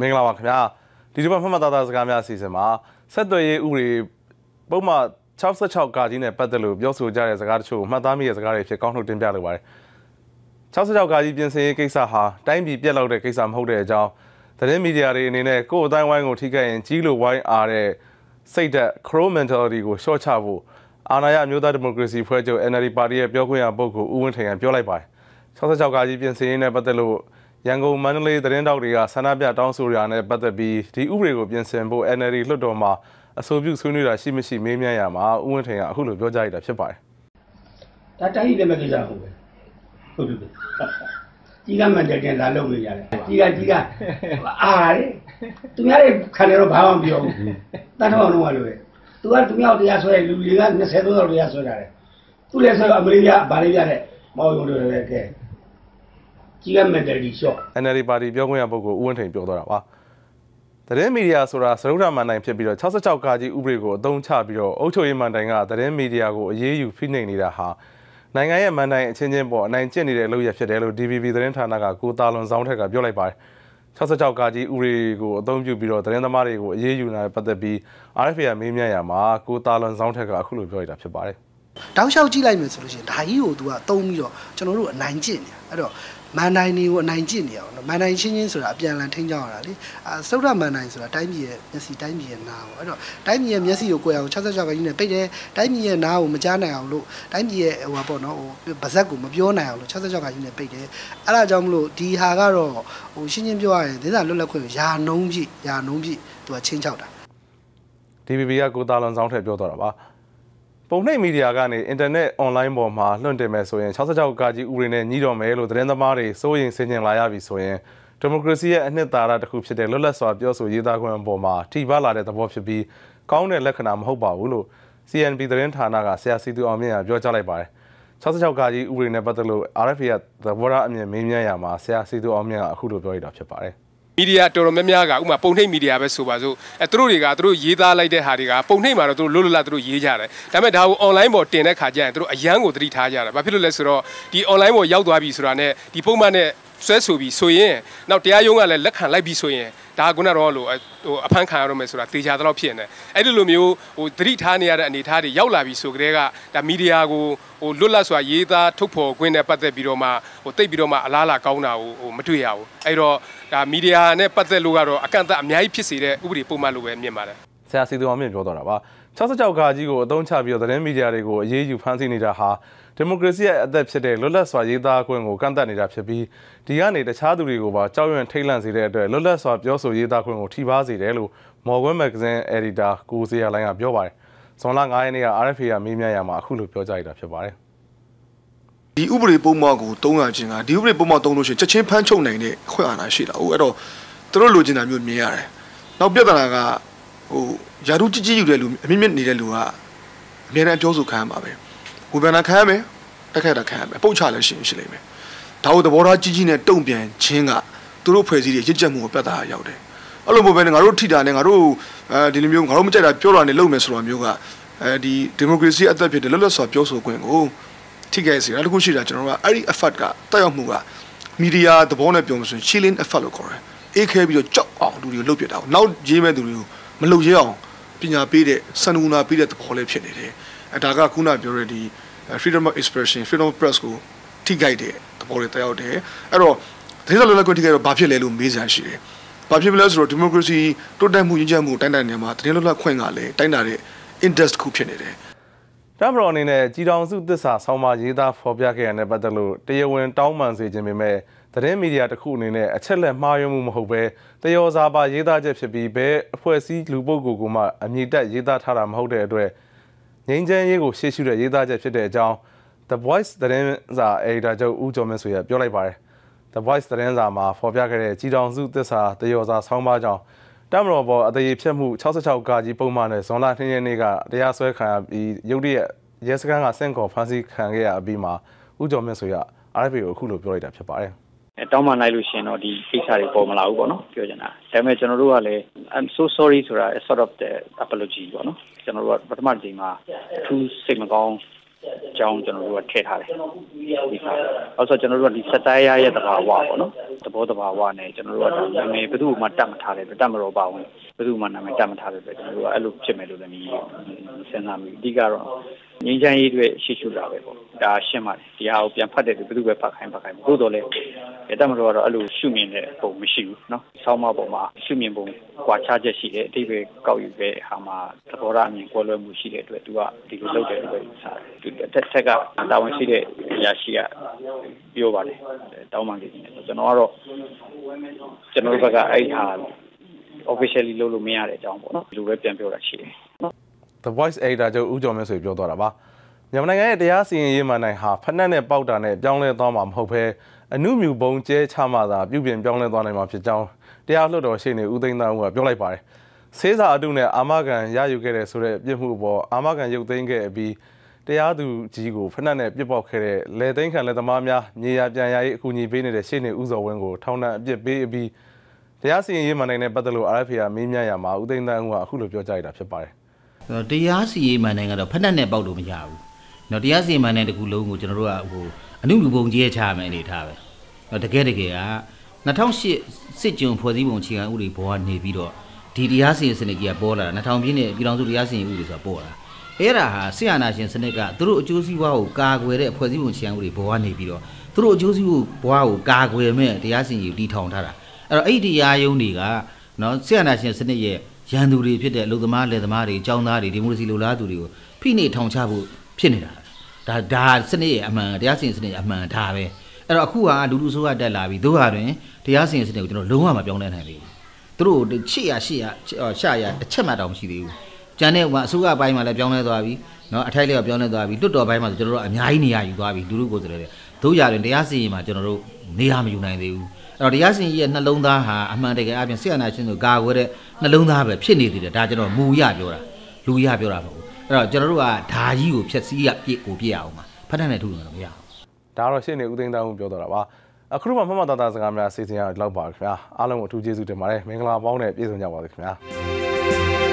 မင်္ဂလာပါခင်ဗျာဒီဒီမှာမှတ်မှတ်သားသားစကားများအစီအစဉ်မှာဆက်သွယ်ရေးဥပဒေပုံမှန်66ကာကြီးနဲ့ပတ်သက်လို့ပြောဆိုကြတဲ့စကားတချို့မှတ်သားမိတဲ့စကားတွေဖြစ်ကောင်းထုတ်တင်ပြလိုပါတယ်66ကာကြီးပြင်ဆင်ရေးကိစ္စဟာတိုင်းပြည်ပြက်လောက်တဲ့ကိစ္စမဟုတ်တဲ့အကြောင်းသတင်းမီဒီယာတွေအနေနဲ့ကိုယ်အတိုင်းဝိုင်းကိုထိခိုက်ရင်ကြီးလိုဝိုင်းအားတဲ့စိတ်ဓာတ် crow mentality ကိုရှော့ချဖို့ အာဏာရမျိုးသားဒီမိုကရေစီဖွဲ့ချုပ် NLD ပါတီရဲ့ပြောခွင့်ရပုဂ္ဂိုလ်ဦးဝင်းထိန်ကပြောလိုက်ပါတယ်66ကာကြီးပြင်ဆင်ရေးနဲ့ပတ်သက်လို့ရန်ကုန်မန္တလေးသတင်းတောက်တွေကဆန္ဒပြတောင်းဆိုရာနဲ့ပတ်သက်ပြီးဒီဥပဒေကိုပြင်ဆင်ဖို့ NLD လွှတ်တော်မှာအဆိုပြုဆွေးနွေးတာရှိမရှိမေးမြန်းရမှာဦးဝင်းထိန်ကအခုလိုပြောကြားရတာဖြစ်ပါတယ်။ဒါတိုင်းပြည်လည်းမကိစ္စဟုတ်ပဲ။ဟုတ်ပြီ။ကြီးကမှန်တယ်တင်လာလုပ်နေရတယ်။ကြီးကကြီးကအာလေ။သူများတွေခံရတော့ဘာမှမပြောဘူး။တတ်တော့တော့လို့ပဲ။ तू ကသူများတရားဆွဲလူတွေက20သောလောက်တရားဆွဲတာလေ။ तू လည်းဆိုအမေရိကဗာလေးပြတဲ့မောင်ရုံတွေလည်းကဲ။ကြီးက mentality shock NLD ပါတီပြောခွင့်ရပုဂ္ဂိုလ်ဦးဝင်းထိန်ပြောသွားတာပါသတင်းမီဒီယာဆိုတာစရုပ်ထမှန်တိုင်းဖြစ်ပြီးတော့66ကာကြီးဥပဒေကိုအသုံးချပြီးတော့အုပ်ချုပ်ရေးမှန်တိုင်းကသတင်းမီဒီယာကိုအရေးယူဖိနှိပ်နေတာဟာနိုင်ငံရဲ့မှန်တိုင်းအချင်းချင်းပေါ်အနိုင်ကျင့်နေတဲ့အလုပ်ရဖြစ်တယ်လို့ DVB သတင်းဌာနကကိုတာလွန်ဆောင်ထက်ကပြောလိုက်ပါတယ် 66ကာကြီးဥပဒေကိုအသုံးပြုပြီးတော့သတင်းသမားတွေကိုအရေးယူနေတာပတ်သက်ပြီး RFA ကမေးမြန်းရမှာကိုတာလွန်ဆောင်ထက်ကအခုလိုပြောလိုက်တာဖြစ်ပါတယ် တောက်လျှောက်ကြည့်လိုက်မယ်ဆိုလို့ရှိရင်ဒါကြီးကို तू ကသုံးပြီးတော့ကျွန်တော်တို့အနိုင်ကျင့်နေတာအဲ့တော့မန်တိုင်းတွေကိုအနိုင်ကျင့်နေအောင်နော်မန်တိုင်းချင်းချင်းဆိုတာအပြန်အလှန်ထိန်းချောင်းရတာလေအာစုဒ္ဓမန်တိုင်းဆိုတာတိုင်းပြည်ရဲ့မျက်စိတိုင်းပြည်ရဲ့နားပေါ့အဲ့တော့တိုင်းပြည်ရဲ့မျက်စိကိုကိုယ်အောင်66ခန်းကြီးနဲ့ပိတ်တယ်တိုင်းပြည်ရဲ့နားကိုမကြားနိုင်အောင်လို့တိုင်းပြည်ရဲ့ဟိုပါပေါ့နော်ဟိုဗဇက်ကိုမပြောနိုင်အောင်လို့66ခန်းကြီးနဲ့ပိတ်တယ်အဲ့ဒါကြောင့်မလို့ဒီဟာကတော့ဟိုရှင်းချင်းပြောရရင်ဒေသလွတ်လပ်ခွင့်ကိုယာနှုံးပြည့်ယာနှုံးပြည့်သူကချင်းချောက်တာ DVB ကကိုသားလွန်ဆောင်ထည့်ပြောသွားတာပါ ပုံနှိပ်မီဒီယာကနေအင်တာနက်အွန်လိုင်းပေါ်မှာလွှင့်တင်မယ်ဆိုရင်66ကာကြီးဥပဒေနဲ့ညီတော်မယ်လို့သတင်းသမားတွေစိုးရိမ်ဆင်ခြင်လာရပြီဆိုရင်ဒီမိုကရေစီရဲ့အနှစ်သာရတစ်ခုဖြစ်တဲ့လွတ်လပ်စွာပြောဆိုရေးသားခွင့်အပေါ်မှာထိပါလာတဲ့သဘောဖြစ်ပြီးကောင်းတဲ့လက္ခဏာမဟုတ်ပါဘူးလို့ CNB သတင်းဌာနကဆရာစီသူအောင်မြင့်ကပြောကြားလိုက်ပါတယ်66ကာကြီးဥပဒေနဲ့ပတ်သက်လို့ RFA ကသဘောထားအမြင်မေးမြန်းရမှာဆရာစီသူအောင်မြင့်ကအခုလိုပြောရတာဖြစ်ပါတယ်။ မီဒီယာတော်တော်များများကဥမာပုံနှိပ်မီဒီယာပဲဆိုပါစို့အဲသူတို့တွေကသူတို့ရေးသားလိုက်တဲ့ဟာတွေကပုံနှိပ်မှာတော့သူတို့လွတ်လွတ်လပ်သူတို့ရေးကြတယ်ဒါပေမဲ့ဒါကို online ပေါ်တင်တဲ့ခါကျရင်သူတို့အရန်ကိုသတိထားကြတယ်ဘာဖြစ်လို့လဲဆိုတော့ဒီ online ပေါ်ရောက်သွားပြီဆိုတာနဲ့ဒီပုံမှန်နဲ့ ဆွဲဆိုပြီးဆိုရင်နောက်တရားရုံးကလည်းလက်ခံလိုက်ပြီးဆိုရင်ဒါကခုနတော့လို့ဟိုအဖမ်းခံရတော့မယ်ဆိုတာသေချာတော့ဖြစ်နေတယ်အဲ့ဒီလိုမျိုးဟိုသတိထားနေရတဲ့အနေအထားတွေရောက်လာပြီဆိုကြတဲ့ကဒါမီဒီယာကိုဟိုလွတ်လပ်စွာရေးသားထုတ်ဖော်ခွင့်နဲ့ပတ်သက်ပြီးတော့မှဟိုတိတ်ပြီးတော့မှအလားအလာကောင်းတာကိုဟိုမတွေ့ရဘူးအဲ့တော့ဒါမီဒီယာနဲ့ပတ်သက်လို့ကတော့အကန့်အသတ်အများကြီးဖြစ်စေတဲ့ဥပဒေပုံမှန်လိုပဲမြင်ပါတယ်ဆရာစီသူအောင်မြင့်ပြောသွားတာပါ66ခါကြီးကိုအသုံးချပြီးတော့သတင်းမီဒီယာတွေကိုအရေးယူဖမ်းဆီးနေတာဟာ ဒီမိုကရေစီရဲ့အသက်ဖြစ်တဲ့လွတ်လပ်စွာရေးသားခွင့်ကိုကန့်သတ်နေတာဖြစ်ပြီးဒီကနေတခြားသူတွေကိုပါကြောက်ရွံ့ထိတ်လန့်စေတဲ့အတွက်လွတ်လပ်စွာပြောဆိုရေးသားခွင့်ကိုထိပါစေတယ်လို့မော်ကွန်းမဂ္ဂဇင်းအယ်ဒီတာကိုစီယာလိုင်းကပြောပါတယ်။ဇွန်လ9ရက်နေ့က RFA ကမေးမြန်းရမှာအခုလိုပြောကြားရတာဖြစ်ပါတယ်။ဒီဥပဒေပုံမှန်ကိုတုံးရခြင်းကဒီဥပဒေပုံမှန်တုံးလို့ရှိရင်ချက်ချင်းဖမ်းချုပ်နိုင်တဲ့အခွင့်အာဏာရှိတာ။ဟုတ်အဲ့တော့သူတို့လိုချင်တာမျိုးမြင်ရတယ်။နောက်ပြဿနာကဟိုယာရုကြီးကြီးယူတဲ့လူအမြင့်မြင့်နေတဲ့လူကအများနဲ့ပြောဆိုခံရမှာပဲ။ ဝေဖန်တာခံရမယ်တက်ခက်တာခံရမယ်ပုတ်ချလည်းရှိရှိလိမ့်မယ်ဒါကိုသဘောထားကြီးကြီးနဲ့တုံ့ပြန်ခြင်းကသူတို့ဖွဲ့စည်းတဲ့ရစ်ချက်မှုကိုပြတ်သားရောက်တယ်အဲ့လိုမျိုးပဲငါတို့ထိတာနဲ့ငါတို့အဲဒီလိုမျိုးငါတို့မကြိုက်တာပြောတာနဲ့လုပ်မယ်ဆိုတော့မျိုးကအဲဒီဒီမိုကရေစီအသက်ဖြစ်တဲ့လွတ်လပ်စွာပြောဆိုခွင့်ကိုထိခိုက်စေတယ်တခုရှိတာကျွန်တော်တို့ကအဲ့ဒီ effort ကတက်ရောက်မှုကမီဒီယာသဘောနဲ့ပြောမှဆိုရင် chilling effort လို့ခေါ်တယ်အေးခဲပြီးတော့ကြောက်အောင်လူတွေကိုလှုပ်ပြတာနောက်ရေးမဲ့သူတွေကိုမလှုပ်ရဲအောင်ပညာပေးတဲ့စံနမူနာပေးတဲ့သဘောလေးဖြစ်နေတယ် အဲဒါကခုနပြောရတဲ့ဒီ freedom of expression freedom of press ကိုထိခိုက်တဲ့သဘောတွေတက်ရောက်တယ်အဲ့တော့ဒေသလွတ်လပ်ခွင့်ထိခိုက်တော့ဘာဖြစ်လဲလို့မေးစရာရှိတယ်ဘာဖြစ်လဲဆိုတော့ democracy တိုးတက်မှုရင်းချက်မှုတိုင်းတိုင်းနေမှာတည်လွတ်လပ်ခွင့်ကလည်းတိုင်းတာတဲ့ index ခုဖြစ်နေတယ်တမ်ဘရော်အနေနဲ့ကြီးတောင်စုသစ္စာဆောင်းပါရေးသားဖော်ပြခဲ့ရတဲ့ပတ်သက်လို့တရားဝင်တောင်းပန်စေခြင်းပေမဲ့သတင်းမီဒီယာတစ်ခုအနေနဲ့အချက်လက်မှားယွင်းမှုမဟုတ်ဘဲတယောစာပါရေးသားချက်ဖြစ်ပြီးဘဲအဖွဲ့အစည်းလူပုဂ္ဂိုလ်ကမှအမြင့်တက်ရေးသားထားတာမဟုတ်တဲ့အတွက် ငင်းချမ်းရေးကိုရှေ့ရှုတဲ့ရေးသားချက်ဖြစ်တဲ့အကြောင်း The Voice သတင်းစာအယ်ဒီတာချုပ်ဦးကျော်မင်းဆွေကပြောလိုက်ပါတယ် The Voice သတင်းစာမှာဖော်ပြခဲ့တဲ့ကြီးတောင်စုသစ္စာတယောစာဆောင်းပါးကြောင့်တမတော်ပေါ်အသေးဖြတ်မှု66ကကြီးပုံမှန်နဲ့ဇွန်လ2ရက်နေ့ကတရားစွဲခံရပြီးရုတ်တရက်ရဲစခန်းကစင့်ကော်ဖမ်းဆီးခံခဲ့ရပြီးမှဦးကျော်မင်းဆွေက RFA ကိုအခုလိုပြောလိုက်တာဖြစ်ပါတယ် တောင်းပန်လိုက်လို့ရှင်တော့ဒီကိစ္စတွေပေါ်မလာဘူးပေါ့နော်ပြောချင်တာဒါပေမဲ့ကျွန်တော်တို့ကလည်း I'm so sorry ဆိုတာ sort of the apology ပေါ့နော်ကျွန်တော်တို့ကပထမကြိမ်မှာအထူးစိတ်မကောင်း အကြောင်းကျွန်တော်တို့ကထည့်ထားတယ်ဒီစားအောက်ဆိုကျွန်တော်တို့ကဒီစက်တိုင်းရရဲ့တဘာဝပေါ့နော်သဘောတဘာဝနဲ့ကျွန်တော်တို့ကဒါနာမည်ဘယ်သူမှတတ်မထားတယ်တတ်မတော်ပါဝင်ဘယ်သူမှနာမည်တတ်မထားတယ်ပဲကျွန်တော်တို့ကအဲ့လိုဖြစ်မယ်လို့လည်းမစဉ်းစားမိအဓိကတော့ငင်းချမ်းရေးတွေရှိရှုတာပဲပေါ့ဒါရှင်းပါတယ်ဒီဟာကိုပြန်ဖတ်တယ်ဘယ်သူပဲဖတ်ခိုင်းဖတ်ခိုင်းဘို့တော်လဲတတ်မတော်ကတော့အဲ့လိုရှုမြင်တဲ့ပုံမရှိဘူးเนาะဆောင်းမပုံမှာရှုမြင်ပုံကွာခြားချက်ရှိတယ်အတိတ်ပဲကောက်ယူပဲဟာမှာသဘောထားအမြင်ကွဲလွဲမှုရှိတဲ့အတွက်သူကဒီလိုလုပ်တယ်လို့ပဲယူဆတယ်သူ တစ်ထက်ကတာဝန်ရှိတဲ့အရာရှိကပြောပါတယ်တောင်းပန်နေတယ်ကျွန်တော်ကတော့ကျွန်တော်တို့ဘက်ကအဲ့ဒီဟာ officially လုပ်လို့မရတဲ့အကြောင်းပေါ့နော်ဒီလိုပဲပြန်ပြောတာရှိတယ် The Voice Editor ချုပ်ဦးကျော်မြတ်ဆိုပြောသွားတာပါမြန်မာနိုင်ငံရဲ့တရားစီရင်ရေးမှန်နိုင်ဟာဖက်နှက်နဲ့ပေါက်တာနဲ့ပြောင်းလဲသွားမှာမဟုတ်ဘဲအမှုမြူပုံကျဲချမှသာပြုပြင်ပြောင်းလဲသွားနိုင်မှာဖြစ်ကြောင်းတရားလွှတ်တော်ရှေ့နေဦးသိန်းသားဦးကပြောလိုက်ပါတယ်ဆေးစာအတုနဲ့အာမခံရယူခဲ့တဲ့ဆိုတဲ့ပြစ်မှုပေါ်အာမခံရုပ်သိမ်းခဲ့ပြီး တရားသူကြီးကိုဖက်နှက်နဲ့ပြစ်ပေါက်ခဲ့တဲ့လေသိန်းခံလက်သမားများမြေယာပြန်ရရေးအကူအညီပေးနေတဲ့ရှေ့နေဦးစောဝင်းကိုထောင်ဒဏ်အပြစ်ပေးပြီးတရားစီရင်ရေးမှန်နိုင်တဲ့ပတ်သက်လို့ RFA ကမေးမြန်းရမှာဦးသိန်းသားဦးကအခုလိုပြောကြားရတာဖြစ်ပါတယ်တရားစီရင်မှန်နိုင်ကတော့ဖက်နှက်နဲ့ပေါက်လို့မရဘူး။နော်တရားစီရင်မှန်နိုင်တကူလုံးကိုကျွန်တော်တို့ကဟိုအနုလူပုံကြီးရဲ့ချရမယ်အနေထားပဲ။နော်တကယ်တကယ်က2008စစ်ကြုံဖွဲ့စည်းပုံအခြေခံဥပဒေဘောကနေပြီးတော့ဒီတရားစီရင်စနစ်ကြီးကပေါ်လာတာ2000ပြည့်နှစ်ပြည်ထောင်စုတရားစီရင်ဥပဒေဆိုတာပေါ်လာ။ အဲ့ဒါဟာဆီယနာရှင်စနစ်ကသူတို့အကျိုးစီးပွားကိုကာကွယ်တဲ့ဖွဲ့စည်းပုံအခြေခံဥပဒေဘောကနေပြီးတော့သူတို့အကျိုးစီးပွားကိုကာကွယ်မဲ့တရားစီရင်ကိုတီထောင်ထားတာ။အဲ့တော့အဲ့ဒီတရားယုံတွေကနော်ဆီယနာရှင်စနစ်ရဲ့ရန်သူတွေဖြစ်တဲ့အလုပ်သမားလယ်သမားတွေအကြောင်းသားတွေဒီမိုကရေစီလိုလားသူတွေကိုဖိနှိပ်ထောင်ချဖို့ဖြစ်နေတာဒါဒါစနစ်ရဲ့အမှန်တရားစီရင်စနစ်ရဲ့အမှန်ဒါပဲအဲ့တော့အခုကလူလူဆိုးကတက်လာပြီတို့ဟာတွင်တရားစီရင်စနစ်ကိုကျွန်တော်လုံးဝမပြောင်းလဲနိုင်သေးဘူးသူတို့ချစ်ရရှစ်ရရှာရတစ်ချက်မှတောင်မရှိသေးဘူး ကျန်တဲ့ဟိုအစုကအပိုင်းမှာလည်းပြောင်းလဲသွားပြီနော်အထိုက်လေးကပြောင်းလဲသွားပြီတွတ်တော်ပိုင်းမှာဆိုကျွန်တော်တို့အများကြီးနေရာယူသွားပြီလူလူကိုယ်စားလှယ်တွေတို့ရရင်တရားစီရင်မှာကျွန်တော်တို့နေရာမယူနိုင်သေးဘူးအဲ့တော့တရားစီရင်ရဲ့နှလုံးသားဟာအမှန်တကယ်အပြင်စိတ်အနာရှင်တို့ကာကွယ်တဲ့နှလုံးသားပဲဖြစ်နေသေးတယ်ဒါကျွန်တော်မူရပြောတာလူရပြောတာမဟုတ်ဘူးအဲ့တော့ကျွန်တော်တို့ကဓာကြီးကိုဖြက်စီးရပြစ်ကိုပြစ်ရအောင်ပါဖတ်တတ်တဲ့ထုလို့တော့မရဘူးဒါကတော့ရှင်းနေဦးသိန်းသားဦးပြောတော့တာပါအခုတော့မှမှတ်သားသားစကားများအစီအစဉ်ရတော့လောက်ပါခင်ဗျာအားလုံးကိုအထူးကျေးဇူးတင်ပါတယ်မင်္ဂလာပေါင်းနဲ့ပြည့်စုံကြပါစေခင်ဗျာ